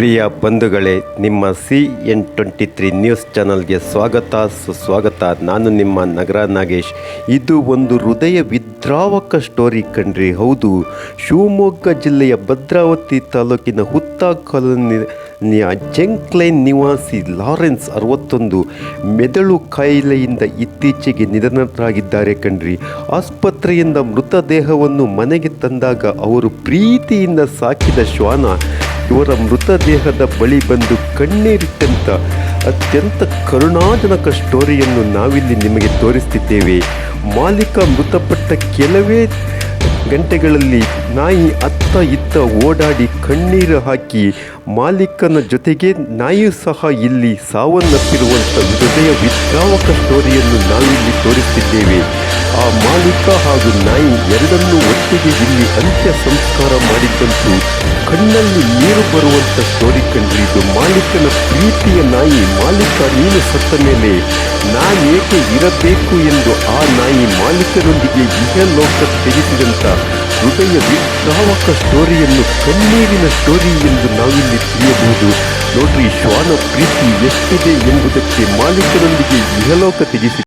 ಪ್ರಿಯ ಬಂಧುಗಳೇ, ನಿಮ್ಮ C N twenty three news ಚಾನಲ್ಗೆ ಸ್ವಾಗತ. ಸುಸ್ವಾಗತ. ನಾನು ನಿಮ್ಮ ನಗರ ನಾಗೇಶ್. ಇದು ಒಂದು ಹೃದಯ ವಿದ್ರಾವಕ ಸ್ಟೋರಿ ಕಂಡ್ರಿ ಹೌದು, ಶಿವಮೊಗ್ಗ ಜಿಲ್ಲೆಯ ಭದ್ರಾವತಿ ತಾಲೂಕಿನ ಹುತ್ತ ಕಾಲೋನಿಯ ಜೆಂಕ್ಲೈನ್ ನಿವಾಸಿ ಲಾರೆನ್ಸ್ ಅರವತ್ತೊಂದು ಮೆದುಳು ಕಾಯಿಲೆಯಿಂದ ಇತ್ತೀಚೆಗೆ ನಿಧನರಾಗಿದ್ದಾರೆ ಕಣ್ರಿ. ಆಸ್ಪತ್ರೆಯಿಂದ ಮೃತದೇಹವನ್ನು ಮನೆಗೆ ತಂದಾಗ ಅವರು ಪ್ರೀತಿಯಿಂದ ಸಾಕಿದ ಶ್ವಾನ ಇವರ ಮೃತದೇಹದ ಬಳಿ ಬಂದು ಕಣ್ಣೀರಿಟ್ಟಂಥ ಅತ್ಯಂತ ಕರುಣಾಜನಕ ಸ್ಟೋರಿಯನ್ನು ನಾವಿಲ್ಲಿ ನಿಮಗೆ ತೋರಿಸ್ತಿದ್ದೇವೆ. ಮಾಲೀಕ ಮೃತಪಟ್ಟ ಕೆಲವೇ ಗಂಟೆಗಳಲ್ಲಿ ನಾಯಿ ಅತ್ತ ಇತ್ತ ಓಡಾಡಿ ಕಣ್ಣೀರು ಹಾಕಿ ಮಾಲೀಕನ ಜೊತೆಗೆ ನಾಯಿ ಸಹ ಇಲ್ಲಿ ಸಾವನ್ನಪ್ಪಿರುವಂಥ ಹೃದಯ ವಿದ್ರಾವಕ ಸ್ಟೋರಿಯನ್ನು ನಾವಿಲ್ಲಿ ತೋರಿಸ್ತಿದ್ದೇವೆ. ಆ ಮಾಲೀಕ ಹಾಗೂ ನಾಯಿ ಎರಡನ್ನೂ ಒಟ್ಟಿಗೆ ಇಲ್ಲಿ ಅಂತ್ಯ ಸಂಸ್ಕಾರ ಮಾಡಿದ್ದಂತೂ ಕಣ್ಣಲ್ಲಿ ನೀರು ಬರುವಂತ ಸ್ಟೋರಿ ಕಂಡ್ರಿ ಇದು ಮಾಲೀಕನ ಪ್ರೀತಿಯ ನಾಯಿ ಮಾಲೀಕ ನೀನು ಸತ್ತ ಮೇಲೆ ನಾನೇಕೆ ಇರಬೇಕು ಎಂದು ಆ ನಾಯಿ ಮಾಲೀಕನೊಂದಿಗೆ ಇಹಲೋಕ ತೆಗೆಸಿದಂಥ ಹೃದಯ ವಿಶ್ರಾವಕ ಸ್ಟೋರಿಯನ್ನು ಕಣ್ಣೀರಿನ ಸ್ಟೋರಿ ಎಂದು ನಾವಿಲ್ಲಿ ತಿಳಿಯಬಹುದು. ನೋಡ್ರಿ ಶ್ವಾನ ಪ್ರೀತಿ ಎಷ್ಟಿದೆ ಎಂಬುದಕ್ಕೆ ಮಾಲೀಕರೊಂದಿಗೆ ಇಹಲೋಕ ತೆಗೆಸಿ